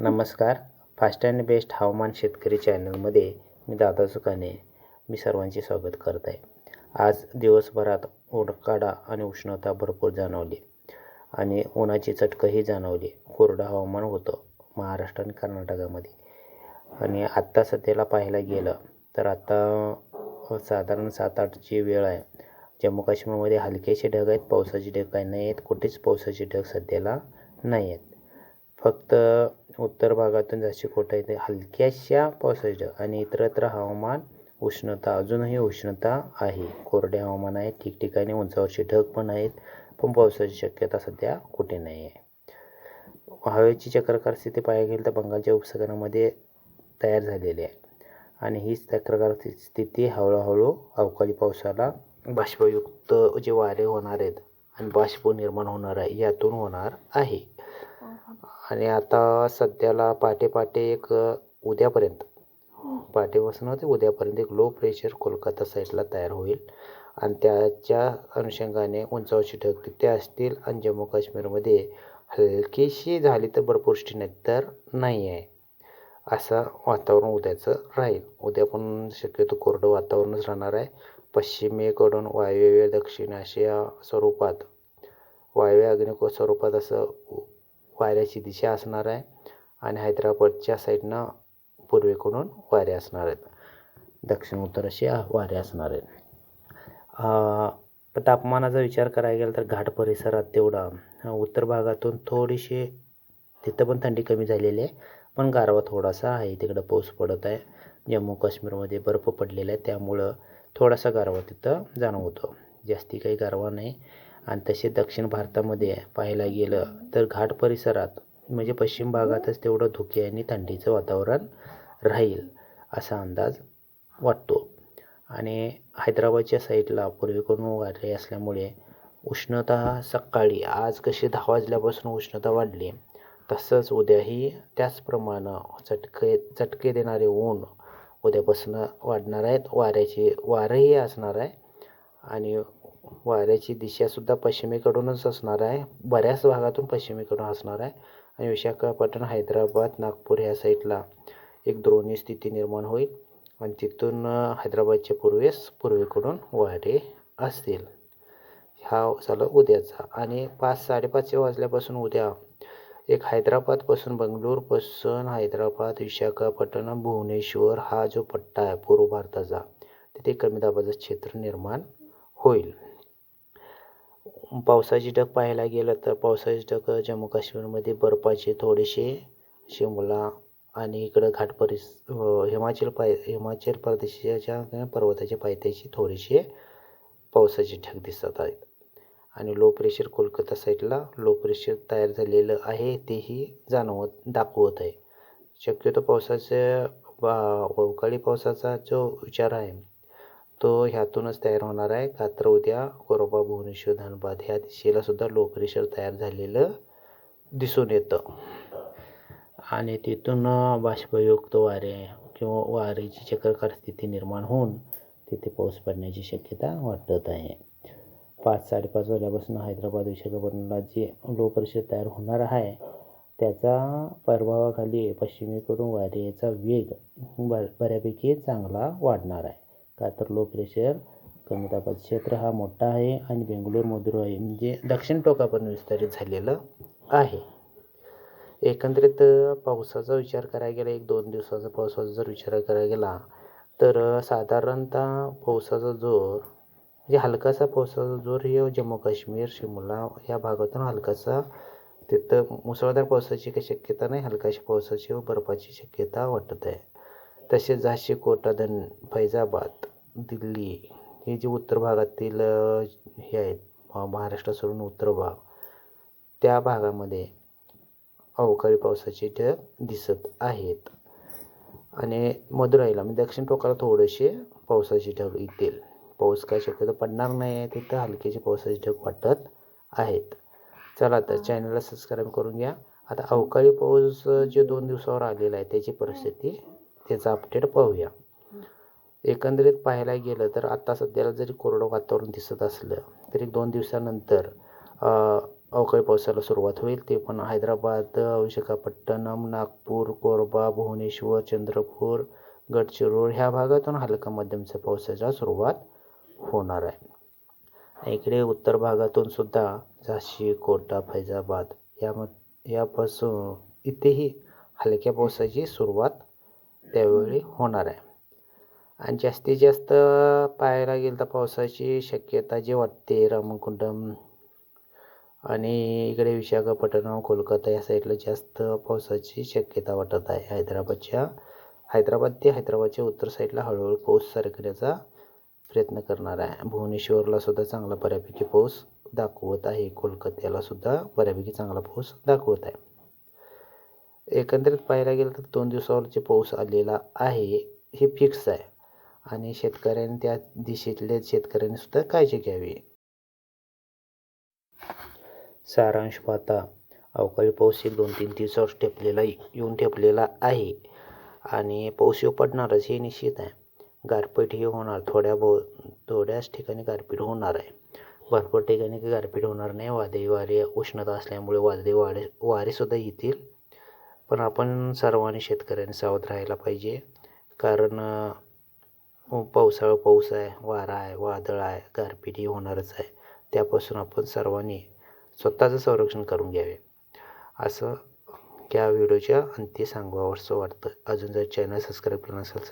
नमस्कार. Fast and best हवामान शेतकरी चॅनलमध्ये मी दादा सुकाने मी सर्वांचे स्वागत करत आहे आज दिवसभरात उडकाडा आणि उष्णता भरपूर जाणवली आणि उन्हाची चटकंही जाणवली. कोरडं हवामान होतं महाराष्ट्र आणि कर्नाटकामध्ये. आणि आत्ता सध्याला पाहायला गेलं तर आत्ता साधारण सात आठची वेळ आहे. जम्मू काश्मीरमध्ये हलकेसे ढग आहेत पावसाचे ढग काही नाही आहेत कुठेच पावसाचे ढग सध्याला नाही आहेत फक्त उत्तर भागातून जास्त कोटा येते. हलक्याशा पावसाच्या ढग आणि इतरत्र हवामान उष्णता अजूनही उष्णता आहे. कोरडे हवामान आहे. ठिकठिकाणी उंचावरचे ढग पण आहेत पण पावसाची शक्यता सध्या कुठे नाही आहे हवेची चक्रकार स्थिती पाहायला गेली तर बंगालच्या उपसागरामध्ये तयार झालेली आहे. आणि हीच चक्रकार स्थिती हळूहळू अवकाळी पावसाला बाष्पयुक्त जे वारे होणार आहेत आणि बाष्प निर्माण होणार आहे यातून होणार आहे. आणि आता सध्याला पहाटे पहाटे एक उद्यापर्यंत. पहाटेपासून ते उद्यापर्यंत एक लो प्रेशर कोलकाता साईडला तयार होईल. आणि त्याच्या अनुषंगाने उंचावरची ढग तिथे असतील आणि जम्मू काश्मीरमध्ये हलकीशी झाली तर बर्फवृष्टी नाही तर नाही आहे. असं वातावरण उद्याचं राहील. उद्या पण शक्यतो कोरडं वातावरणच राहणार आहे. पश्चिमेकडून वायव्य दक्षिण आशिया स्वरूपात वायव्य अग्निकोळ स्वरूपात असं वाऱ्याची दिशा असणार आहे आणि हैदराबादच्या साईडनं पूर्वेकडून वारे असणार आहेत. दक्षिण उत्तर असे वारे असणार आहेत. तापमानाचा विचार करायला गेला तर घाट परिसरात तेवढा. उत्तर भागातून थोडीशी तिथं पण थंडी कमी झालेली आहे पण गारवा थोडासा आहे. तिकडं पाऊस पडत आहे. जम्मू काश्मीरमध्ये बर्फ पडलेला आहे. त्यामुळं थोडासा गारवा तिथं जाणवतो. जास्ती काही गारवा नाही. आणि तसे दक्षिण भारतामध्ये पाहायला गेलं तर घाट परिसरात म्हणजे पश्चिम भागातच तेवढं धुके आणि थंडीचं वातावरण राहील असा अंदाज वाटतो. आणि हैदराबादच्या साईडला पूर्वेकडून वारे असल्यामुळे उष्णता सकाळी आज कशी दहा वाजल्यापासून उष्णता वाढली तसंच उद्याही त्याचप्रमाणे चटके चटके देणारे ऊन उद्यापासून वाढणार आहेत. वाऱ्याची वारंही असणार आहे. आणि वाऱ्याची दिशासुद्धा पश्चिमेकडूनच असणार आहे. बऱ्याच भागातून पश्चिमेकडून असणार आहे. आणि विशाखापट्टणम हैदराबाद नागपूर ह्या साईडला एक द्रोणी स्थिती निर्माण होईल. आणि तिथून हैदराबादच्या पूर्वेस पूर्वेकडून वारे असतील. हा झालं उद्याचा. आणि पाच साडेपाच वाजल्यापासून उद्या एक हैदराबादपासून बंगलोरपासून हैदराबाद विशाखापट्टणम भुवनेश्वर हा जो पट्टा आहे पूर्व भारताचा तिथे कमी दाबाचं क्षेत्र निर्माण होईल. पावसाची ढग पाहायला गेलं तर पावसाची ढग जम्मू काश्मीरमध्ये बर्फाचे थोडेसे शिमला आणि इकडं घाट परिस हिमाचल पाय हिमाचल प्रदेशाच्या पर्वताच्या पायथ्याशी थोडेसे पावसाचे ढग दिसत आहेत. आणि लो प्रेशर कोलकाता साईडला लो प्रेशर तयार झालेलं आहे तेही जाणवत दाखवत आहे. शक्यतो पावसाचं बा अवकाळी पावसाचा जो विचार आहे तो ह्यातूनच तयार होणार आहे. कात्र उद्या कोरोबा भुवनेश्वर धनबाद ह्या दिशेला सुद्धा लो प्रेशर तयार झालेलं दिसून येतं. आणि तिथून बाष्पयुक्त वारे किंवा वारेची चक्रकार स्थिती निर्माण होऊन तिथे पाऊस पडण्याची शक्यता वाटत आहे. पाच साडेपाच वाजल्यापासून हैदराबाद विशाखापट्टणला जे लो प्रेशर तयार होणार आहे त्याचा प्रभावाखाली पश्चिमेकडून वाऱ्याचा वेग ब बऱ्यापैकी चांगला वाढणार आहे. का तर लो प्रेशर कमी दाबाचं क्षेत्र हा मोठा आहे आणि बेंगलोर आहे. म्हणजे दक्षिण टोकापर्यंत विस्तारित झालेलं आहे. एकंदरीत पावसाचा विचार करायला गेला एक दोन दिवसाचा पावसाचा जर विचार करायला गेला तर साधारणतः पावसाचा जोर म्हणजे हलकासा पावसाचा जोर हे जम्मू काश्मीर शिमला या भागातून हलकासा तिथं मुसळधार पावसाची काही शक्यता नाही हलकाशी पावसाची व बर्फाची शक्यता वाटत आहे. तसेच झाशी कोटा धन फैजाबाद दिल्ली. हे जे उत्तर भागातील हे आहेत महाराष्ट्र सोडून उत्तर भाग त्या भागामध्ये अवकाळी पावसाचे ढग दिसत आहेत. आणि मदुराईला म्हणजे दक्षिण टोकाला थोडेसे पावसाचे ढग येतील. पाऊस काय शक्यतो पडणार नाही आहे तिथं हलकेचे पावसाचे ढग वाटत आहेत. चला तर चॅनलला सबस्क्राईब करून घ्या. आता अवकाळी पाऊस जे दोन दिवसावर आलेला आहे त्याची परिस्थिती त्याचा अपडेट पाहूया. एकंदरीत पाहायला गेलं तर आता सध्याला जरी कोरडं वातावरण दिसत असलं तरी दोन दिवसानंतर अवकाळी पावसाला सुरुवात होईल. ते पण हैदराबाद विशाखापट्टणम नागपूर कोरबा भुवनेश्वर चंद्रपूर गडचिरोली ह्या भागातून हलका मध्यमच्या पावसाच्या सुरुवात होणार आहे. इकडे उत्तर भागातून सुद्धा झाशी कोटा फैजाबाद या यापासून इथेही हलक्या पावसाची सुरुवात त्यावेळी होणार आहे. आणि जास्तीत जास्त पाहायला गेलं तर पावसाची शक्यता जी वाटते रामकुंडम आणि इकडे विशाखापट्टणम कोलकाता या साईडला जास्त पावसाची शक्यता वाटत आहे. हैदराबादच्या हैदराबाद ते हैदराबादच्या उत्तर साईडला हळूहळू पाऊस सरकण्याचा प्रयत्न करणार आहे. भुवनेश्वरला सुद्धा चांगला बऱ्यापैकी पाऊस दाखवत आहे. कोलकात्याला सुद्धा बऱ्यापैकी चांगला पाऊस दाखवत आहे. एकंदरीत पाहायला गेलं तर दोन दिवसावर जे पाऊस आलेला आहे हे फिक्स आहे. आणि शेतकऱ्यांनी त्या दिशेतल्या शेतकऱ्यांनी सुद्धा काळजी घ्यावी. सारांश पाहता अवकाळी पाऊस एक दोन तीन दिवसावर ठेपलेला येऊन ठेपलेला आहे. आणि पाऊस येऊ पडणारच हे निश्चित आहे. गारपीट ही होणार थोड्या बहु थोड्याच ठिकाणी गारपीट होणार आहे. भरपूर ठिकाणी गारपीट होणार नाही वादळी वारे उष्णता असल्यामुळे वादळी वारे वारेसुद्धा येतील. पण आपण सर्वांनी शेतकऱ्यांनी सावध राहायला पाहिजे. कारण हो, पावसाळा पाऊस आहे वारा आहे वादळ आहे गारपीट ही होणारच आहे. त्यापासून आपण सर्वांनी स्वतःचं संरक्षण करून घ्यावे. असं या व्हिडिओच्या अंती सांगावंसं वाटतं. अजून जर चॅनल सबस्क्राईब केलं नसेल तर